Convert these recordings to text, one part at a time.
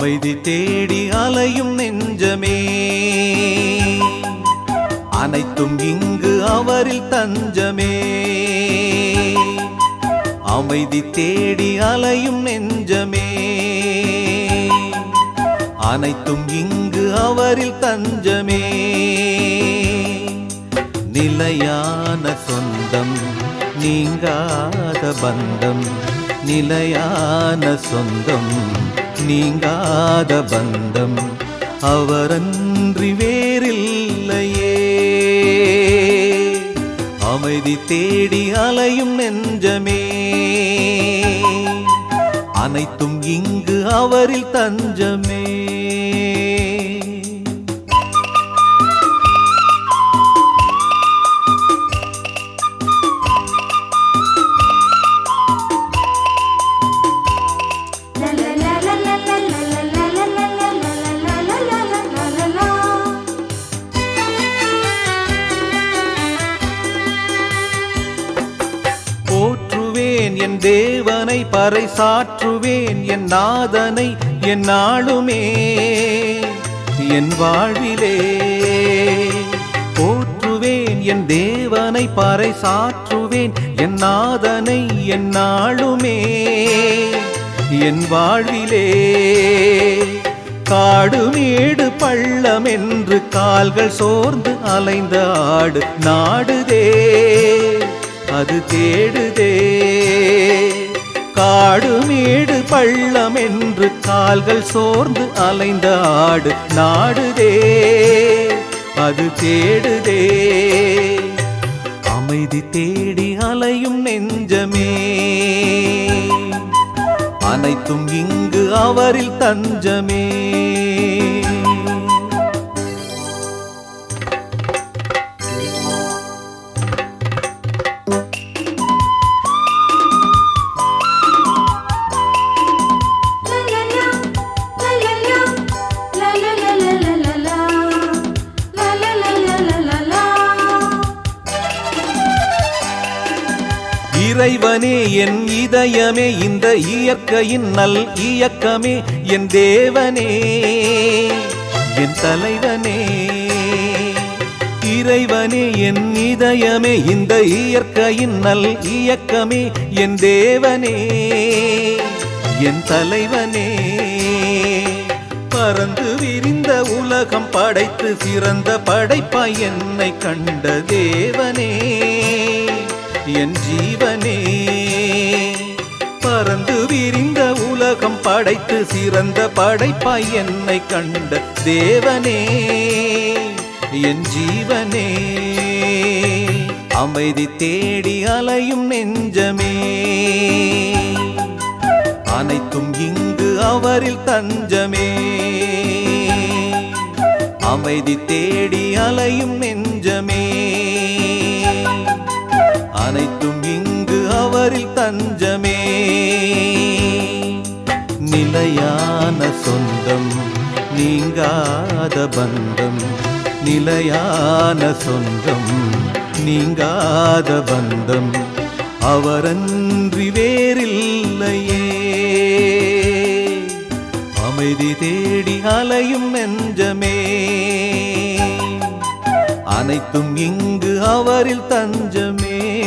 அமைதி தேடி அலையும் நெஞ்சமே. அனைத்தும் இங்கு அவரில் தஞ்சமே. அமைதி தேடி அலையும் நெஞ்சமே. அனைத்தும் இங்கு அவரில் தஞ்சமே. நிலையான சொந்தம் நீங்காத பந்தம் நிலையான சொந்தம். நீங்காத பந்தம் அவரன்றி வேறில்லையே. அமைதி தேடி அலையும் நெஞ்சமே. அனைத்தும் இங்கு அவரில் தஞ்சமே. தேவனை பறைசாற்றுவேன் என் நாதனை என் நாளுமே என் வாழ்விலே. போற்றுவேன் என் தேவனை பறைசாற்றுவேன் என் நாதனை என் நாளுமே என் வாழ்விலே. காடு மேடு பள்ளம் என்று கால்கள் சோர்ந்து அலைந்த ஆடு நாடுதே அது தேடுதே. காடு மேடு பள்ளம் என்று கால்கள் சோர்ந்து அலைந்த ஆடு நாடுதே அது தேடுதே. அமைதி தேடி அலையும் நெஞ்சமே அனைத்தும் இங்கு அவரில் தஞ்சமே. என் இதயமே இந்த இயற்கையின் நல் இயக்கமே என் தேவனே என் தலைவனே. இறைவனே என் இதயமே இந்த இயற்கையின் நல் இயக்கமே என் தேவனே என் தலைவனே. பறந்து விரிந்த உலகம் படைத்து சிறந்த படைப்பாய் என்னை கண்ட தேவனே என் ஜீவனே. பறந்து விரிந்த உலகம் படைத்து சிறந்த படைப்பாய் என்னை கண்ட தேவனே என் ஜீவனே. அமைதி தேடி அலையும் நெஞ்சமே. அனைத்தும் இங்கு அவரில் தஞ்சமே. அமைதி தேடி அலையும் நிலையான சொந்தம் நீங்காத பந்தம். நிலையான சொந்தம் நீங்காத பந்தம். அவரன்றி வேறில்லையே. அமைதி தேடி அலையும் நெஞ்சமே. அனைத்தும் இங்கு அவரில் தஞ்சமே.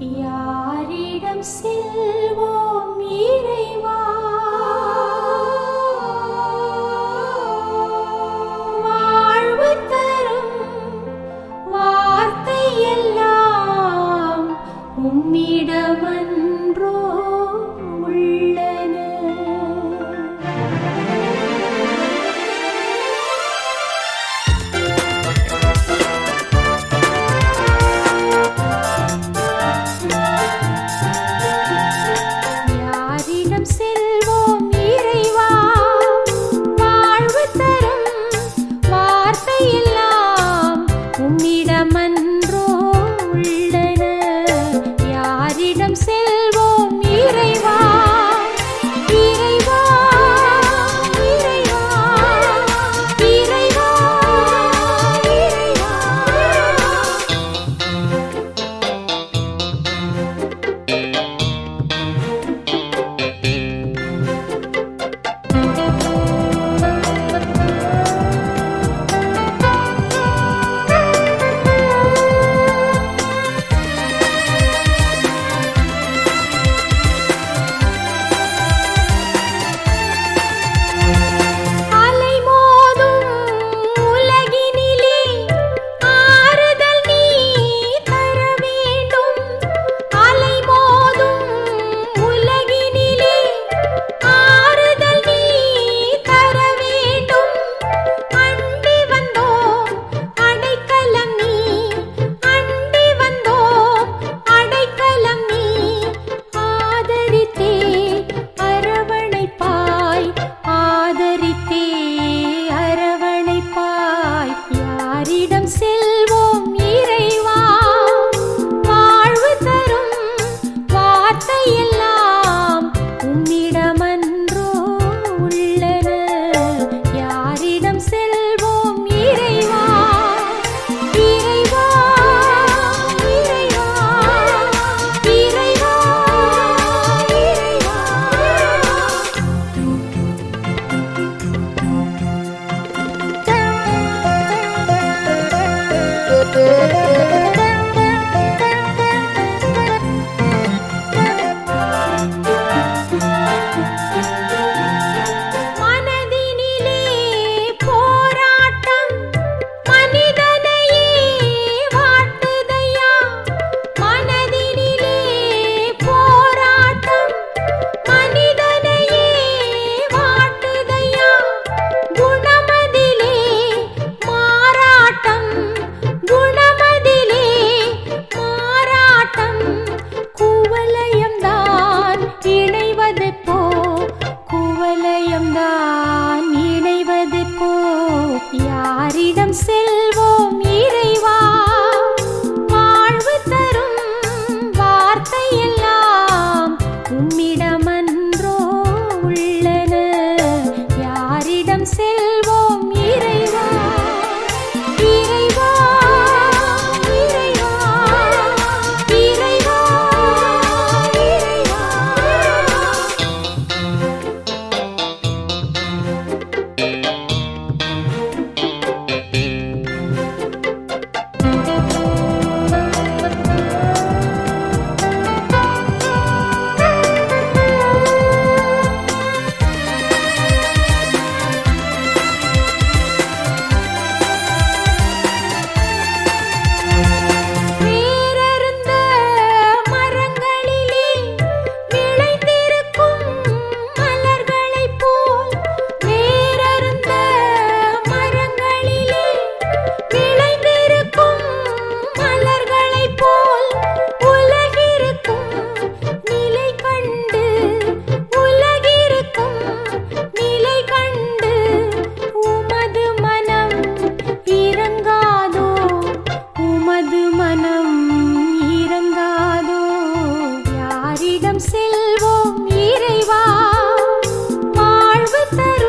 யாரிடம் செல்வோம் இறைவா? मन pássaro